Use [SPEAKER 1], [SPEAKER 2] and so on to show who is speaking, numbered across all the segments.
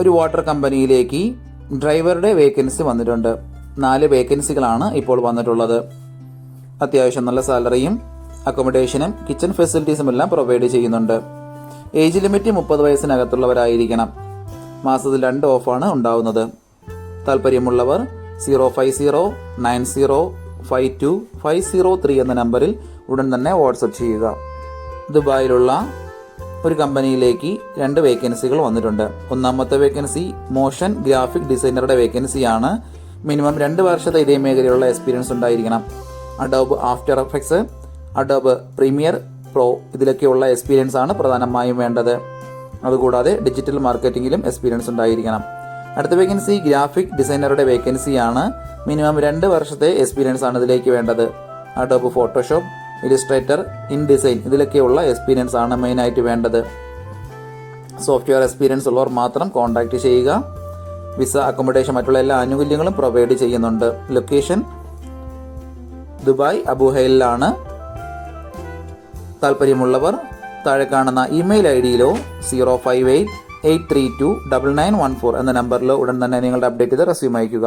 [SPEAKER 1] ഒരു വാട്ടർ കമ്പനിയിലേക്ക് ഡ്രൈവറുടെ വേക്കൻസി വന്നിട്ടുണ്ട്. നാല് വേക്കൻസികളാണ് ഇപ്പോൾ വന്നിട്ടുള്ളത്. അത്യാവശ്യം നല്ല സാലറിയും അക്കോമഡേഷനും കിച്ചൺ ഫെസിലിറ്റീസും എല്ലാം പ്രൊവൈഡ് ചെയ്യുന്നുണ്ട്. ഏജ് ലിമിറ്റ് മുപ്പത് വയസ്സിനകത്തുള്ളവരായിരിക്കണം. മാസത്തിൽ രണ്ട് ഓഫാണ് ഉണ്ടാവുന്നത്. താല്പര്യമുള്ളവർ zero five zero nine zero five two five zero three എന്ന നമ്പറിൽ ഉടൻ തന്നെ വാട്സപ്പ് ചെയ്യുക. ദുബായിലുള്ള ഒരു കമ്പനിയിലേക്ക് രണ്ട് വേക്കൻസികൾ വന്നിട്ടുണ്ട്. ഒന്നാമത്തെ വേക്കൻസി മോഷൻ ഗ്രാഫിക് ഡിസൈനറുടെ വേക്കൻസിയാണ്. മിനിമം രണ്ട് വർഷത്തെ ഇതേ മേഖലയിലുള്ള എക്സ്പീരിയൻസ് ഉണ്ടായിരിക്കണം. Adobe After Effects Adobe Premiere Pro ഇതിലൊക്കെയുള്ള experience ആണ് പ്രധാനമായും വേണ്ടത്. അതുകൂടാതെ ഡിജിറ്റൽ മാർക്കറ്റിംഗിലും എക്സ്പീരിയൻസ് ഉണ്ടായിരിക്കണം. അടുത്ത വേക്കൻസി ഗ്രാഫിക് ഡിസൈനറുടെ വേക്കൻസിയാണ്. മിനിമം രണ്ട് വർഷത്തെ എക്സ്പീരിയൻസ് ആണ് ഇതിലേക്ക് വേണ്ടത്. Adobe Photoshop Illustrator InDesign ഇതിലൊക്കെയുള്ള എക്സ്പീരിയൻസ് ആണ് മെയിനായിട്ട് വേണ്ടത്. സോഫ്റ്റ്വെയർ എക്സ്പീരിയൻസ് ഉള്ളവർ മാത്രം കോൺടാക്ട് ചെയ്യുക. വിസ അക്കോമഡേഷൻ മറ്റുള്ള എല്ലാ ആനുകൂല്യങ്ങളും പ്രൊവൈഡ് ചെയ്യുന്നുണ്ട്. ലൊക്കേഷൻ ദുബായ് അബുഹയിലാണ് താല്പര്യമുള്ളവർ താഴെ കാണുന്ന email I ഡിയിലോ zero five eight eight three two double nine one four എന്ന നമ്പറിലോ ഉടൻ തന്നെ നിങ്ങളുടെ അപ്ഡേറ്റ് ചെയ്ത് റെസ്യൂം അയക്കുക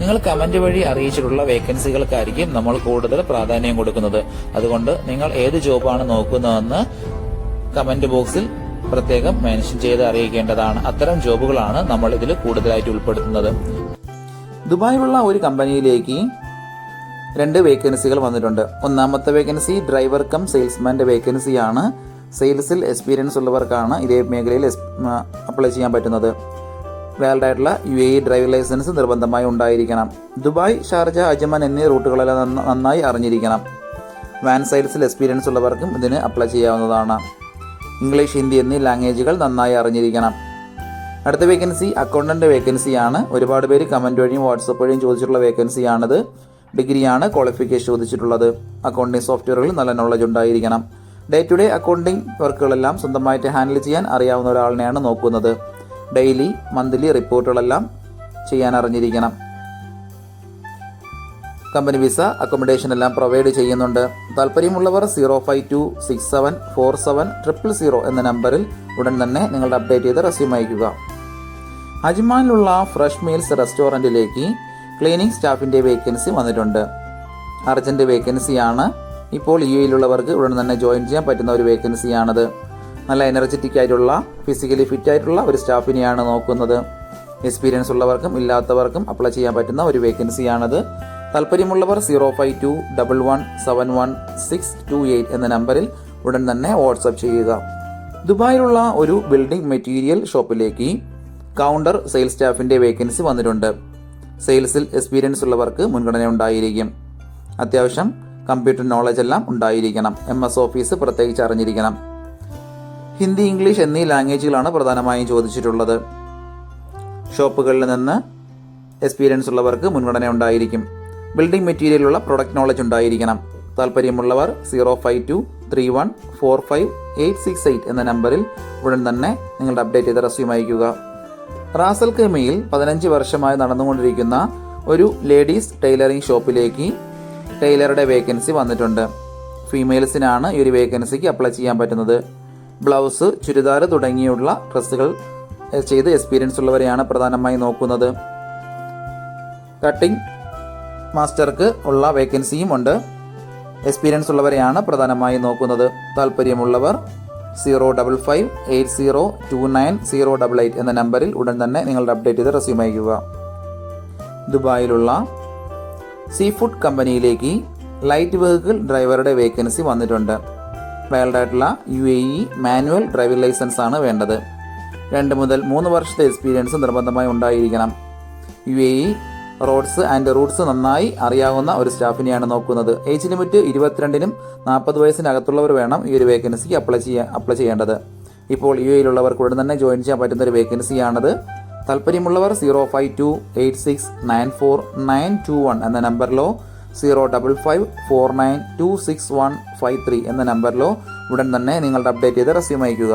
[SPEAKER 1] നിങ്ങൾ കമന്റ് വഴി അറിയിച്ചിട്ടുള്ള വേക്കൻസികൾക്കായിരിക്കും നമ്മൾ കൂടുതൽ പ്രാധാന്യം കൊടുക്കുന്നത്. അതുകൊണ്ട് നിങ്ങൾ ഏത് ജോബാണ് നോക്കുന്നതെന്ന് കമന്റ് ബോക്സിൽ പ്രത്യേകം മെൻഷൻ ചെയ്ത് അറിയിക്കേണ്ടതാണ്. അത്തരം ജോബുകളാണ് നമ്മൾ ഇതിൽ കൂടുതലായിട്ട് ഉൾപ്പെടുത്തുന്നത്. ദുബായിലുള്ള ഒരു കമ്പനിയിലേക്ക് രണ്ട് വേക്കൻസികൾ വന്നിട്ടുണ്ട്. ഒന്നാമത്തെ വേക്കൻസി ഡ്രൈവർ കം സെയിൽസ്മാന്റെ വേക്കൻസിയാണ് സെയിൽസിൽ എക്സ്പീരിയൻസ് ഉള്ളവർക്കാണ് ഇതേ മേഖലയിൽ അപ്ലൈ ചെയ്യാൻ പറ്റുന്നത്. വാലിഡ് ആയിട്ടുള്ള യു എ ഡ്രൈവിംഗ് ലൈസൻസ് നിർബന്ധമായി ഉണ്ടായിരിക്കണം. ദുബായ് ഷാർജ അജ്മൻ എന്നീ റൂട്ടുകളെല്ലാം നന്നായി അറിഞ്ഞിരിക്കണം. വാൻ സൈഡ്സിൽ എക്സ്പീരിയൻസ് ഉള്ളവർക്കും ഇതിന് അപ്ലൈ ചെയ്യാവുന്നതാണ്. ഇംഗ്ലീഷ് ഹിന്ദി എന്നീ ലാംഗ്വേജുകൾ നന്നായി അറിഞ്ഞിരിക്കണം. അടുത്ത വേക്കൻസി അക്കൗണ്ടന്റ് വേക്കൻസിയാണ്. ഒരുപാട് പേര് കമന്റ് വഴിയും വാട്സപ്പ് വഴിയും ചോദിച്ചിട്ടുള്ള വേക്കൻസിയാണിത്. ഡിഗ്രിയാണ് ക്വാളിഫിക്കേഷൻ ചോദിച്ചിട്ടുള്ളത്. അക്കൗണ്ടിങ് സോഫ്റ്റ്വെയറുകളിൽ നല്ല നോളജ് ഉണ്ടായിരിക്കണം. ഡേ ടു ഡേ അക്കൗണ്ടിങ് വർക്കുകളെല്ലാം സ്വന്തമായിട്ട് ഹാൻഡിൽ ചെയ്യാൻ അറിയാവുന്ന ഒരാളിനെയാണ് നോക്കുന്നത്. ഡെയിലി മന്ത്ലി റിപ്പോർട്ടുകളെല്ലാം ചെയ്യാൻ അറിഞ്ഞിരിക്കണം കമ്പനി വിസ അക്കോമഡേഷൻ എല്ലാം പ്രൊവൈഡ് ചെയ്യുന്നുണ്ട്. താല്പര്യമുള്ളവർ zero five two six seven four seven triple zero എന്ന നമ്പറിൽ ഉടൻ തന്നെ നിങ്ങളുടെ അപ്ഡേറ്റ് ചെയ്ത് റെസ്യൂം അയക്കുക അജ്മാനിലുള്ള ഫ്രഷ് മീൽസ് റെസ്റ്റോറന്റിലേക്ക് ക്ലീനിങ് സ്റ്റാഫിന്റെ വേക്കൻസി വന്നിട്ടുണ്ട്. അർജന്റ് വേക്കൻസിയാണ് ഇപ്പോൾ യു എയിലുള്ളവർക്ക് ഉടൻ തന്നെ ജോയിൻ ചെയ്യാൻ പറ്റുന്ന ഒരു വേക്കൻസിയാണത് നല്ല എനർജറ്റിക് ആയിട്ടുള്ള ഫിസിക്കലി ഫിറ്റ് ആയിട്ടുള്ള ഒരു സ്റ്റാഫിനെയാണ് നോക്കുന്നത്. എക്സ്പീരിയൻസ് ഉള്ളവർക്കും ഇല്ലാത്തവർക്കും അപ്ലൈ ചെയ്യാൻ പറ്റുന്ന ഒരു വേക്കൻസിയാണത് താല്പര്യമുള്ളവർ zero five two double one seven one six two eight എന്ന നമ്പറിൽ ഉടൻ തന്നെ വാട്സപ്പ് ചെയ്യുക. ദുബായിലുള്ള ഒരു ബിൽഡിംഗ് മെറ്റീരിയൽ ഷോപ്പിലേക്ക് കൗണ്ടർ സെയിൽസ് സ്റ്റാഫിന്റെ വേക്കൻസി വന്നിട്ടുണ്ട്. സെയിൽസിൽ എക്സ്പീരിയൻസ് ഉള്ളവർക്ക് മുൻഗണന ഉണ്ടായിരിക്കും. അത്യാവശ്യം കമ്പ്യൂട്ടർ നോളജ് എല്ലാം ഉണ്ടായിരിക്കണം. എം എസ് ഓഫീസ് പ്രത്യേകിച്ച് അറിഞ്ഞിരിക്കണം. ഹിന്ദി ഇംഗ്ലീഷ് എന്നീ ലാംഗ്വേജുകളാണ് പ്രധാനമായും ചോദിച്ചിട്ടുള്ളത്. ഷോപ്പുകളിൽ നിന്ന് എക്സ്പീരിയൻസ് ഉള്ളവർക്ക് മുൻഗണന ഉണ്ടായിരിക്കും ബിൽഡിംഗ് മെറ്റീരിയലുള്ള പ്രൊഡക്റ്റ് നോളജ് ഉണ്ടായിരിക്കണം. താല്പര്യമുള്ളവർ zero five two three one four five eight six eight എന്ന നമ്പറിൽ ഉടൻ തന്നെ നിങ്ങളുടെ അപ്ഡേറ്റ് ചെയ്ത റെസ്യൂം അയക്കുക റാസൽ കെമിയിൽ പതിനഞ്ച് വർഷമായി നടന്നുകൊണ്ടിരിക്കുന്ന ഒരു ലേഡീസ് ടൈലറിംഗ് ഷോപ്പിലേക്ക് ടൈലറുടെ വേക്കൻസി വന്നിട്ടുണ്ട്. ഫീമെയിൽസിനാണ് ഈ ഒരു വേക്കൻസിക്ക് അപ്ലൈ ചെയ്യാൻ പറ്റുന്നത്. ബ്ലൗസ് ചുരിദാർ തുടങ്ങിയുള്ള ഡ്രസ്സുകൾ ചെയ്ത് എക്സ്പീരിയൻസ് ഉള്ളവരെയാണ് പ്രധാനമായി നോക്കുന്നത്. കട്ടിംഗ് മാസ്റ്റർക്ക് ഉള്ള വേക്കൻസിയും ഉണ്ട്. എക്സ്പീരിയൻസ് ഉള്ളവരെയാണ് പ്രധാനമായി നോക്കുന്നത്. താല്പര്യമുള്ളവർ zero double five eight zero two nine zero double eight എന്ന നമ്പറിൽ ഉടൻ തന്നെ നിങ്ങളുടെ അപ്ഡേറ്റ് ചെയ്ത് റെസ്യൂം അയക്കുക ദുബായിലുള്ള സീ ഫുഡ് കമ്പനിയിലേക്ക് ലൈറ്റ് വെഹിക്കിൾ ഡ്രൈവറുടെ വേക്കൻസി വന്നിട്ടുണ്ട്. വാലിഡ് ആയിട്ടുള്ള U A E manual driving licence ആണ് വേണ്ടത്. രണ്ട് മുതൽ മൂന്ന് വർഷത്തെ എക്സ്പീരിയൻസ് നിർബന്ധമായി ഉണ്ടായിരിക്കണം. U A E roads and routes നന്നായി അറിയാവുന്ന ഒരു സ്റ്റാഫിനെയാണ് നോക്കുന്നത്. ഏജ് ലിമിറ്റ് ഇരുപത്തിരണ്ടിനും നാൽപ്പത് വയസ്സിനകത്തുള്ളവർ വേണം ഈ ഒരു വേക്കൻസിക്ക് അപ്ലൈ ചെയ്യാൻ അപ്ലൈ ചെയ്യേണ്ടത്. ഇപ്പോൾ യു എയിലുള്ളവർക്ക് ഉടൻ തന്നെ ജോയിൻ ചെയ്യാൻ പറ്റുന്ന ഒരു വേക്കൻസിയാണത് താല്പര്യമുള്ളവർ zero five two eight six nine four nine two one എന്ന നമ്പറിലോ zero double five four nine two six one five three എന്ന നമ്പറിലോ ഉടൻ തന്നെ നിങ്ങളുടെ അപ്ഡേറ്റ് ചെയ്ത് റെസ്യൂം അയക്കുക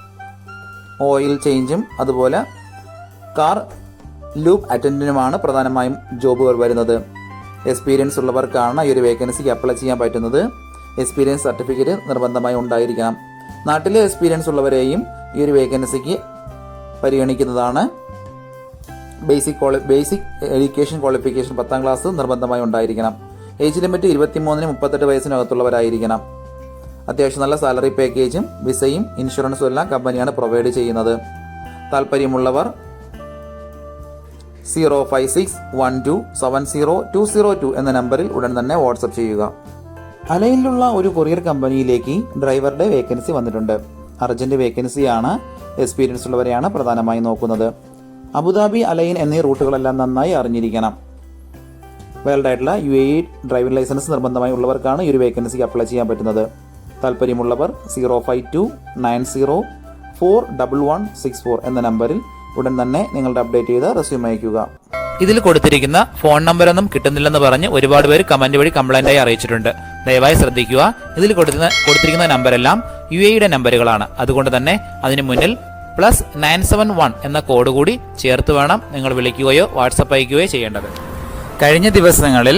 [SPEAKER 1] ഓയിൽ ചേഞ്ചും അതുപോലെ കാർ ലൂപ്പ് അറ്റൻഡന്റുമാണ് പ്രധാനമായും ജോബുകൾ വരുന്നത്. എക്സ്പീരിയൻസ് ഉള്ളവർക്കാണ് ഈ ഒരു വേക്കൻസിക്ക് അപ്ലൈ ചെയ്യാൻ പറ്റുന്നത്. എക്സ്പീരിയൻസ് സർട്ടിഫിക്കറ്റ് നിർബന്ധമായി ഉണ്ടായിരിക്കണം. നാട്ടിലെ എക്സ്പീരിയൻസ് ഉള്ളവരെയും ഈ ഒരു വേക്കൻസിക്ക് പരിഗണിക്കുന്നതാണ്. Basic quali basic education qualification പത്താം ക്ലാസ് നിർബന്ധമായി ഉണ്ടായിരിക്കണം. ഏജ് ലിമിറ്റ് ഇരുപത്തിമൂന്നിന് മുപ്പത്തെട്ട് വയസ്സിനകത്തുള്ളവരായിരിക്കണം. അത്യാവശ്യം നല്ല സാലറി പാക്കേജും വിസയും ഇൻഷുറൻസും എല്ലാം കമ്പനിയാണ് പ്രൊവൈഡ് ചെയ്യുന്നത്. താല്പര്യമുള്ളവർ zero five six one two seven zero two zero two എന്ന നമ്പറിൽ ഉടൻ തന്നെ വാട്സപ്പ് ചെയ്യുക. അലയിലുള്ള ഒരു കൊറിയർ കമ്പനിയിലേക്ക് ഡ്രൈവറുടെ വേക്കൻസി വന്നിട്ടുണ്ട്. അർജന്റ് വേക്കൻസിയാണ് എക്സ്പീരിയൻസ് ഉള്ളവരെയാണ് പ്രധാനമായും നോക്കുന്നത്. അബുദാബി അലൈൻ എന്നീ റൂട്ടുകളെല്ലാം നന്നായി അറിഞ്ഞിരിക്കണം. വേൾഡ് ആയിട്ടുള്ള യു എ ഡ്രൈവിംഗ് ലൈസൻസ് നിർബന്ധമായി ഉള്ളവർക്കാണ് ഈ ഒരു വേക്കൻസിക്ക് അപ്ലൈ ചെയ്യാൻ പറ്റുന്നത്. താല്പര്യമുള്ളവർ zero five two nine zero four double one six four എന്ന നമ്പറിൽ ഉടൻ തന്നെ നിങ്ങളുടെ അപ്ഡേറ്റ് ചെയ്ത് റെസ്യൂം അയക്കുക
[SPEAKER 2] ഇതിൽ കൊടുത്തിരിക്കുന്ന ഫോൺ നമ്പറൊന്നും കിട്ടുന്നില്ലെന്ന് പറഞ്ഞ് ഒരുപാട് പേര് കമന്റ് വഴി കംപ്ലൈന്റ് ആയി അറിയിച്ചിട്ടുണ്ട്. ദയവായി ശ്രദ്ധിക്കുക. ഇതിൽ കൊടുക്കുന്ന കൊടുത്തിരിക്കുന്ന നമ്പരെല്ലാം യു എയുടെ നമ്പറുകളാണ്. അതുകൊണ്ട് തന്നെ അതിന് മുന്നിൽ പ്ലസ് നയൻ സെവൻ വൺ എന്ന കോഡ് കൂടി ചേർത്ത് വേണം നിങ്ങൾ വിളിക്കുകയോ വാട്സപ്പ് അയക്കുകയോ ചെയ്യേണ്ടത്. കഴിഞ്ഞ ദിവസങ്ങളിൽ